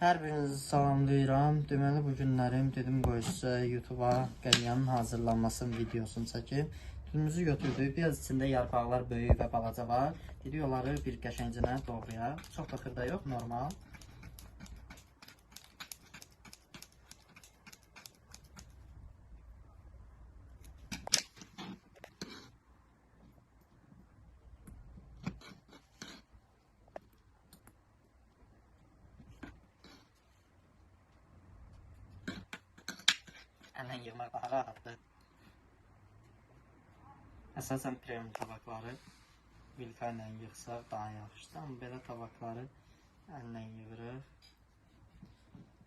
Hər birinizi salamlayıram. Deməli bu günlərim dedim qoy sizə YouTube-a qəlyanın hazırlanmasının videosunu çəkim. Tütünümüzü götürdük. Biraz içində yarpaqlar böyük və balaca var. Dedik onları bir qəşəngcə doğrayaq. Çox da xırda yox, normal. Yığmaq daha rahatdır. Əsasən premium tabaqları vilka ilə yığsaq daha yaxşıdır. Amma belə tabaqları əllə yığırıq.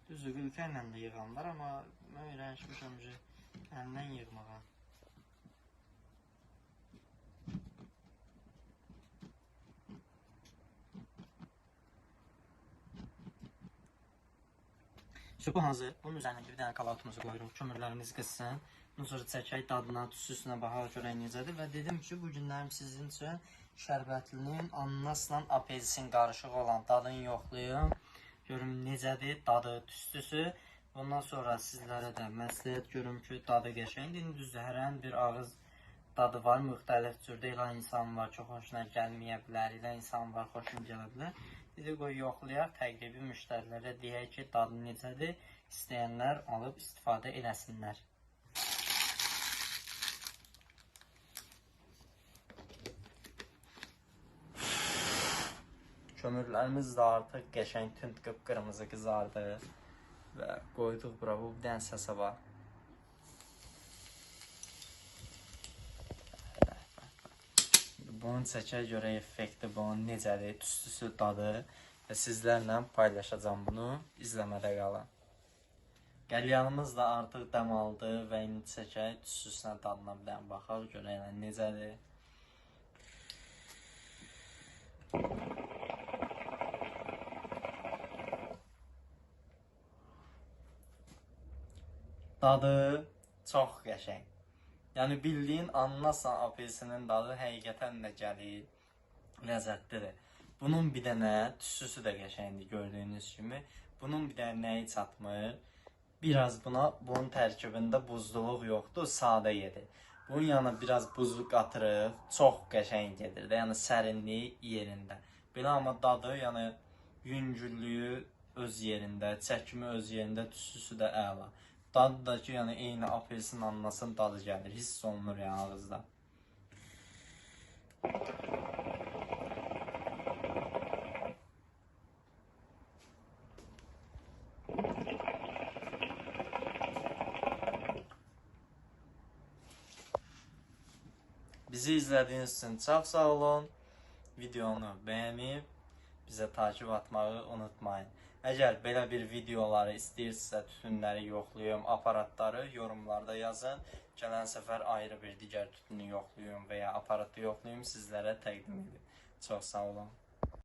Düzdür, vilka ilə də yığanlar, amma mən öyrənmişmişəm ki, əllə yığmağa. Şu bu hazır. Bunun üzərinə bir dənə kalatımızı qoyuruq. Kömürlərimiz qızsın. Bundan sonra çəkək dadına, tüsüsünə baxaq görək necədir və dedim ki, bu günlərim sizin üçün şərbətlinin ananasla apelsin qarışıq olan dadını yoxlayım. Görüm necədir dadı, tüstüsü. Bundan sonra sizlərə də məsləhət görüm ki, dadı qəşəngdir. İndi düzdür, hər an bir ağız dadı var, müxtəlif cürdə elə insan var, çox xoşuna gəlməyə bilər, elə insan var, xoşuna gələ bilər. Qoy yoxlayaq, təqribi müştərilərə deyək ki, dadı necədir, istəyənlər alıb istifadə eləsinlər. Kömürlərimiz də artıq qəşəng tünd qıpqırmızı qızardı və qoyduq bura bu dənə səsə var. Bunun çəkə görə effekti bunun necədir, tüstüsü, dadı və sizlərlə paylaşacağam bunu. İzləmədə qalın. Qəlyanımız da artıq dəm aldı və indi çəkək tüstüsünə dadına bir dənə baxaq görək necədir. Dadı çox qəşəng. Yəni bildiyin ananasla apelsinin dadı həqiqətən də gəlir. Ləzzətlidir. Bunun bir dənə tüstüsü də qəşəngdir gördüyünüz kimi. Bunun bir dənə nəyi çatmır? Biraz buna bunun tərkibində buzluluq yoxdur, sadə yedir. Bunun yanına biraz buzlu qatırıq, çox qəşəng gedir də, yəni sərinliyi yerində. Belə amma dadı, yəni yüngüllüyü öz yerində, çəkimi öz yerində, tüstüsü də əla. Dadı da ki, yəni eyni apelsin ananasın dadı gəlir, hiss olunur yəni ağızda. Bizi izlədiyiniz üçün çox sağ olun. Videonu bəyənib bizə takib atmağı unutmayın. Əgər belə bir videoları istəyirsinizsə, tütünləri yoxlayım, aparatları yorumlarda yazın. Gələn səfər ayrı bir digər tütünü yoxlayım və ya aparatı yoxlayım, sizlərə təqdim edim. Çox sağ olun.